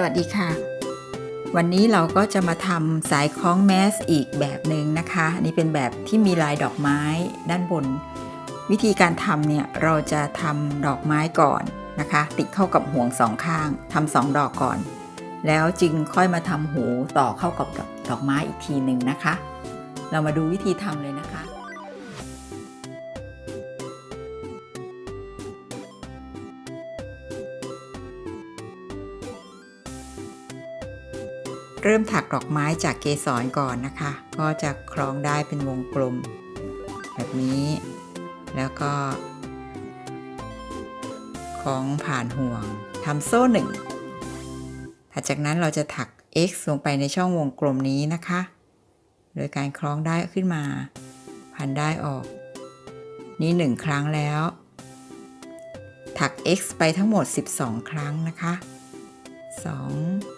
สวัสดีค่ะ วันนี้เราก็จะมาทำสายคล้องแมสอีกแบบหนึ่งนะคะอันนี่เป็นแบบที่มีลายดอกไม้ด้านบน วิธีการทำเนี่ยเราจะทำดอกไม้ก่อนนะคะ ติดเข้ากับห่วงสองข้างทำสองดอกก่อน แล้วจึงค่อยมาทำหูต่อเข้ากับดอกไม้อีกทีหนึ่งนะคะ เรามาดูวิธีทำเลยนะคะ เริ่มถักดอกไม้จากเกสรก่อนนะคะ ก็จะคล้องได้เป็นวงกลม แบบนี้ แล้วก็คล้องผ่านห่วงทำโซ่หนึ่งถัดจากนั้นเราจะถัก x ลงไปในช่องวงกลมนี้นะคะ โดยการคล้องได้ขึ้นมา พันได้ออก นี่หนึ่งครั้งแล้ว ถัก x ไปทั้งหมด 12 ครั้งนะคะ 2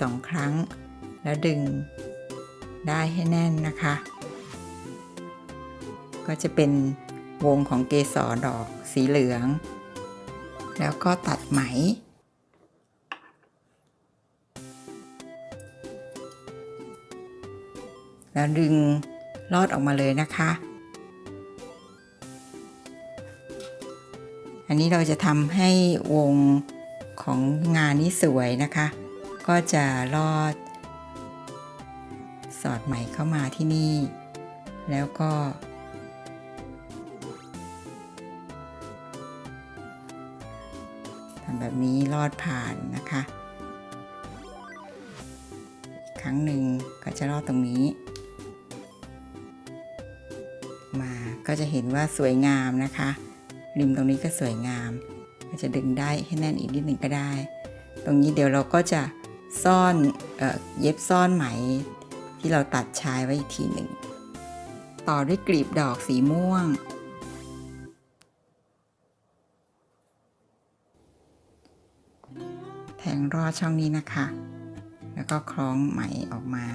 สองครั้ง แล้วดึงได้ให้แน่นนะคะ ก็จะเป็นวงของเกสรดอกสีเหลือง แล้วก็ตัดไหม แล้วดึงลอดออกมาเลยนะคะ อันนี้เราจะทำให้วงของงานนี้สวยนะคะ ก็จะลอด สอดไหม่เข้ามาที่นี่ แล้วก็ ทำแบบนี้ลอดผ่านนะคะ ครั้งหนึ่งก็จะลอดตรงนี้ มาก็จะเห็นว่าสวยงามนะคะ ริมตรงนี้ก็สวยงาม ก็จะดึงได้ให้แน่นอีกนิดหนึ่งก็ได้ตรงนี้เดี๋ยวเราก็จะ ซ่อนเอเย็บซ่อนไหมที่เราตัดชายไว้อีกทีหนึ่ง ต่อด้วยกลีบดอกสีม่วง แทงรอดช่องนี้นะคะ แล้วก็คล้องไหมออกมา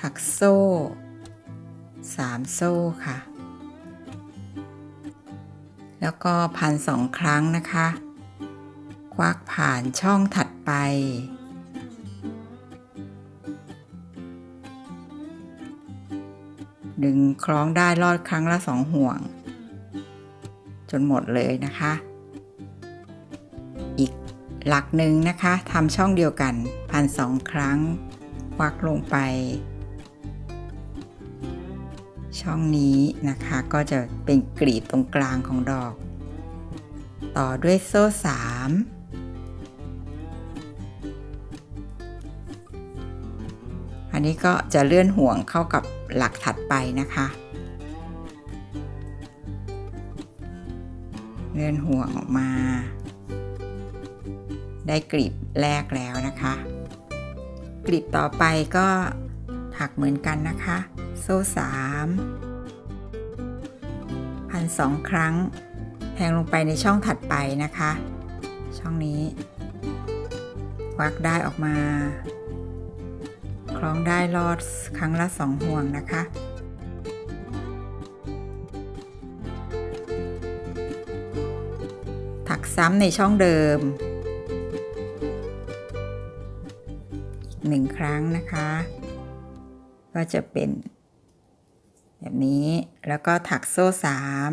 ถักโซ่สามโซ่ค่ะ แล้วก็พันสองครั้งนะคะ วักผ่านช่องถัดไป ดึงคล้องได้ลอดครั้งละสองห่วง จนหมดเลยนะคะ อีกหลักหนึ่งนะคะทำช่องเดียวกันพันสองครั้งควักลงไป ช่องนี้นะคะก็จะเป็นกรีบตรงกลางของดอก ต่อด้วยโซ่สาม อันนี้ก็จะเลื่อนห่วงเข้ากับหลักถัดไปนะคะ เลื่อนห่วงออกมา ได้กลีบแรกแล้วนะคะ กลีบต่อไปก็ถักเหมือนกันนะคะ โซ่สามพันสองครั้งแทงลงไปในช่องถัดไปนะคะ ช่องนี้ วักได้ออกมา คล้องได้ลอดครั้งละสองห่วงนะคะ ถักซ้ำในช่องเดิม อีกหนึ่งครั้งนะคะ ก็จะเป็นแบบนี้แล้วก็ถักโซ่สาม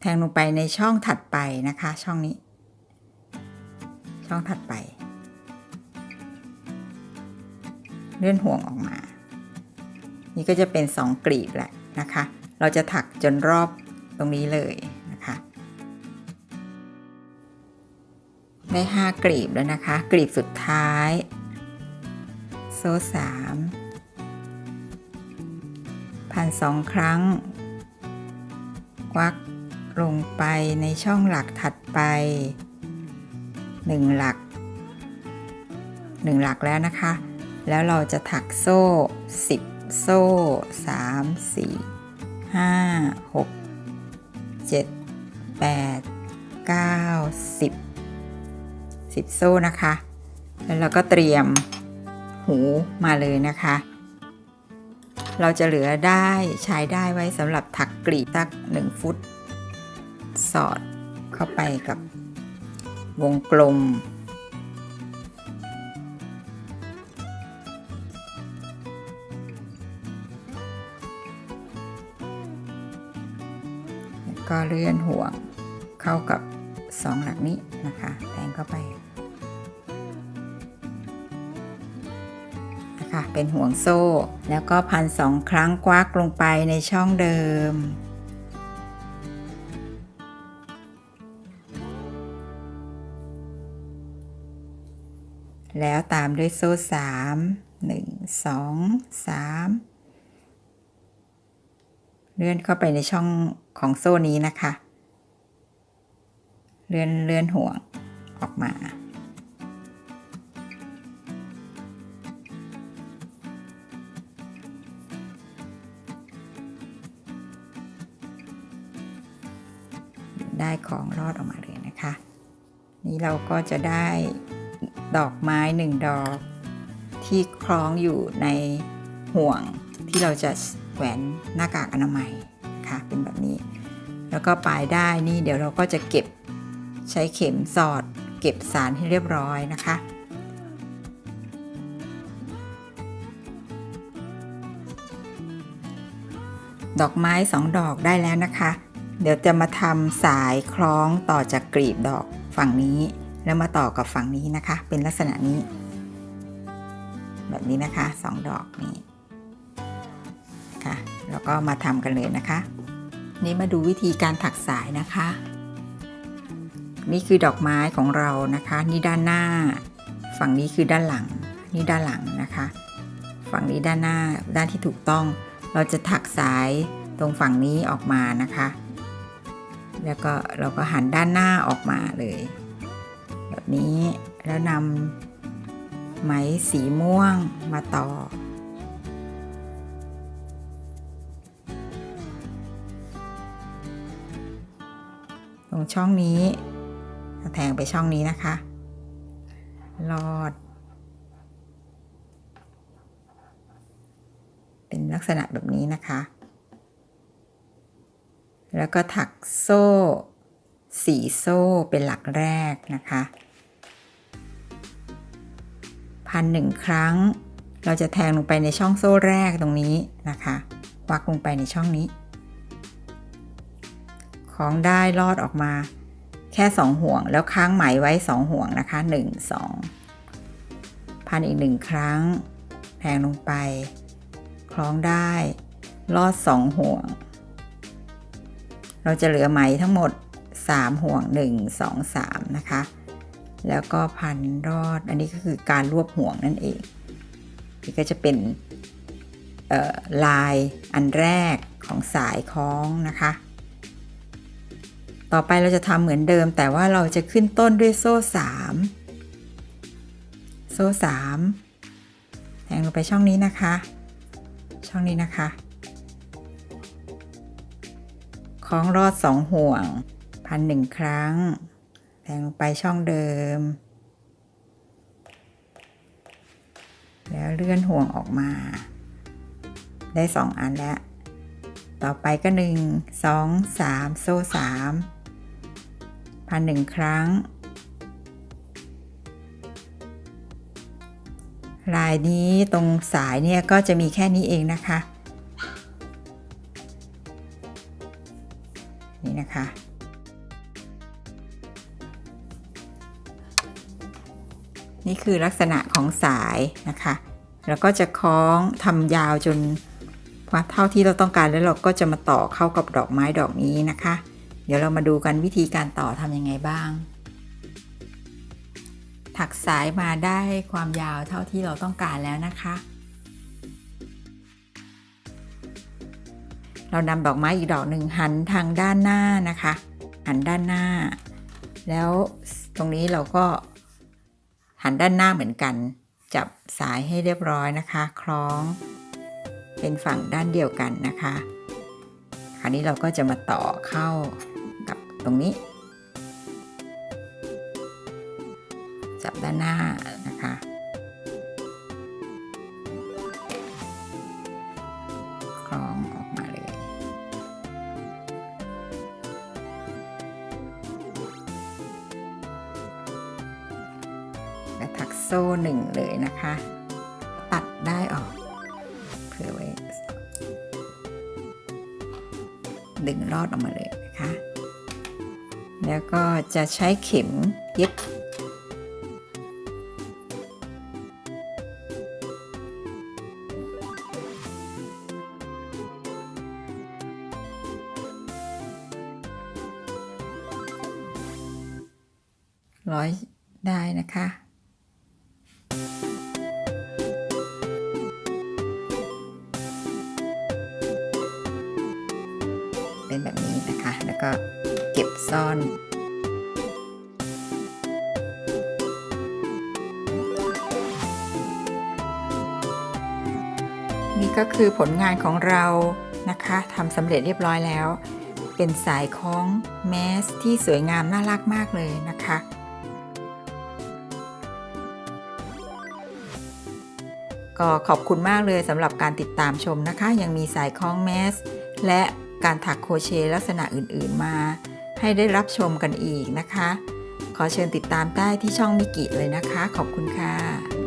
แทงลงไปในช่องถัดไปนะคะ ช่องนี้ ช่องถัดไป เลื่อนห่วงออกมา นี่ก็จะเป็นสองกลีบแหละนะคะ เราจะถักจนรอบตรงนี้เลยนะคะ ได้ห้ากลีบแล้วนะคะ กลีบสุดท้าย โซ่สามพันสองครั้ง ควักลงไปในช่องหลักถัดไปหนึ่งหลักหนึ่งหลักแล้วนะคะ แล้วเราจะถักโซ่ 10 โซ่ 3 4 5 6 7 8 9 10 10 โซ่นะคะ แล้วเราก็เตรียมหูมาเลยนะคะ เราจะเหลือได้ใช้ได้ไว้สำหรับถักกรีบสัก 1 ฟุต สอดเข้าไปกับวงกลม ก็เลื่อนห่วงเข้ากับสองหลักนี้นะคะแทงเข้าไปนะคะเป็นห่วงโซ่แล้วก็พันสองครั้งควักลงไปในช่องเดิม แล้วตามด้วยโซ่สามหนึ่งสองสามเลื่อนเข้าไปในช่อง ของโซ่นี้นะคะ เลื่อนเลื่อนห่วงออกมา ได้ของรอดออกมาเลยนะคะ นี่เราก็จะได้ดอกไม้หนึ่งดอกที่คล้องอยู่ในห่วงที่เราจะแหวนหน้ากากอนามัยค่ะเป็นแบบนี้ แล้วก็ปลายได้นี่เดี๋ยวเราก็จะเก็บใช้เข็มสอด เก็บสารให้เรียบร้อยนะคะ ดอกไม้สองดอกได้แล้วนะคะ เดี๋ยวจะมาทำสายคล้องต่อจากกลีบดอกฝั่งนี้ แล้วมาต่อกับฝั่งนี้นะคะ เป็นลักษณะนี้ แบบนี้นะคะสองดอกนี้ค่ะ แล้วก็มาทำกันเลยนะคะ นี่มาดูวิธีการถักสายนะคะ นี่คือดอกไม้ของเรานะคะ นี่ด้านหน้า ฝั่งนี้คือด้านหลัง นี่ด้านหลังนะคะ ฝั่งนี้ด้านหน้าด้านที่ถูกต้อง เราจะถักสายตรงฝั่งนี้ออกมานะคะ แล้วก็เราก็หันด้านหน้าออกมาเลย แบบนี้แล้วนำไหมสีม่วงมาต่อ รงช่องนี้แทงไปช่องนี้นะคะลอด เป็นลักษณะแบบนี้นะคะ แล้วก็ถักโซ่สีโซ่เป็นหลักแรกนะคะพันหนึ่งครั้ง เราจะแทงลงไปในช่องโซ่แรกตรงนี้นะคะ วักลงไปในช่องนี้ ของได้ลอดออกมา แค่สองห่วง แล้วค้างไหมไว้สองห่วงนะคะหนึ่งสองพันอีกหนึ่งครั้งแทงลงไป คล้องได้ ลอดสองห่วง เราจะเหลือไหมทั้งหมด 3 ห่วง 1 2 3 นะคะ แล้วก็พันรอด อันนี้ก็คือการรวบห่วงนั่นเอง นี่ก็จะเป็นลายอันแรกของสายคล้องนะคะ ต่อไปเราจะทำเหมือนเดิม แต่ว่าเราจะขึ้นต้นด้วยโซ่ 3 โซ่ 3 แทงลงไปช่องนี้นะคะ ช่องนี้นะคะคล้องรอดสองห่วง พันหนึ่งครั้ง แทงลงไปช่องเดิม แล้วเลื่อนห่วงออกมา ได้สองอันแล้ว ต่อไปก็หนึ่งสองสามโซ่สาม พันหนึ่งครั้ง ลายนี้ตรงสายเนี่ยก็จะมีแค่นี้เองนะคะ นี่นะคะนี่คือลักษณะของสายนะคะ แล้วก็จะคล้องทำยาวจนเท่าที่เราต้องการแล้วเราก็จะมาต่อเข้ากับดอกไม้ดอกนี้นะคะ เดี๋ยวเรามาดูกันวิธีการต่อทำยังไงบ้าง ถักสายมาได้ความยาวเท่าที่เราต้องการแล้วนะคะ เรานำดอกไม้อีกดอกหนึ่งหันทางด้านหน้านะคะ หันด้านหน้า แล้วตรงนี้เราก็หันด้านหน้าเหมือนกัน จับสายให้เรียบร้อยนะคะ คล้อง เป็นฝั่งด้านเดียวกันนะคะ คราวนี้เราก็จะมาต่อเข้า ตรงนี้ จับด้านหน้านะคะ คล้องออกมาเลย และถักโซ่หนึ่งเลยนะคะ ตัดได้ออกเผื่อไว้ดึงรอดออกมาเลยนะคะ แล้วก็จะใช้เข็มเย็บร้อยได้นะคะเป็นแบบนี้นะคะ แล้วก็ ซ่อนนี่ก็คือผลงานของเรานะคะทำสำเร็จเรียบร้อยแล้ว เป็นสายคล้องแมสที่สวยงามน่ารักมากเลยนะคะ ก็ขอบคุณมากเลยสำหรับการติดตามชมนะคะ ยังมีสายคล้องแมสและการถักโคเชลักษณะอื่นๆมา ให้ได้รับชมกันอีกนะคะ ขอเชิญติดตามได้ที่ช่องมิกิเลยนะคะ ขอบคุณค่ะ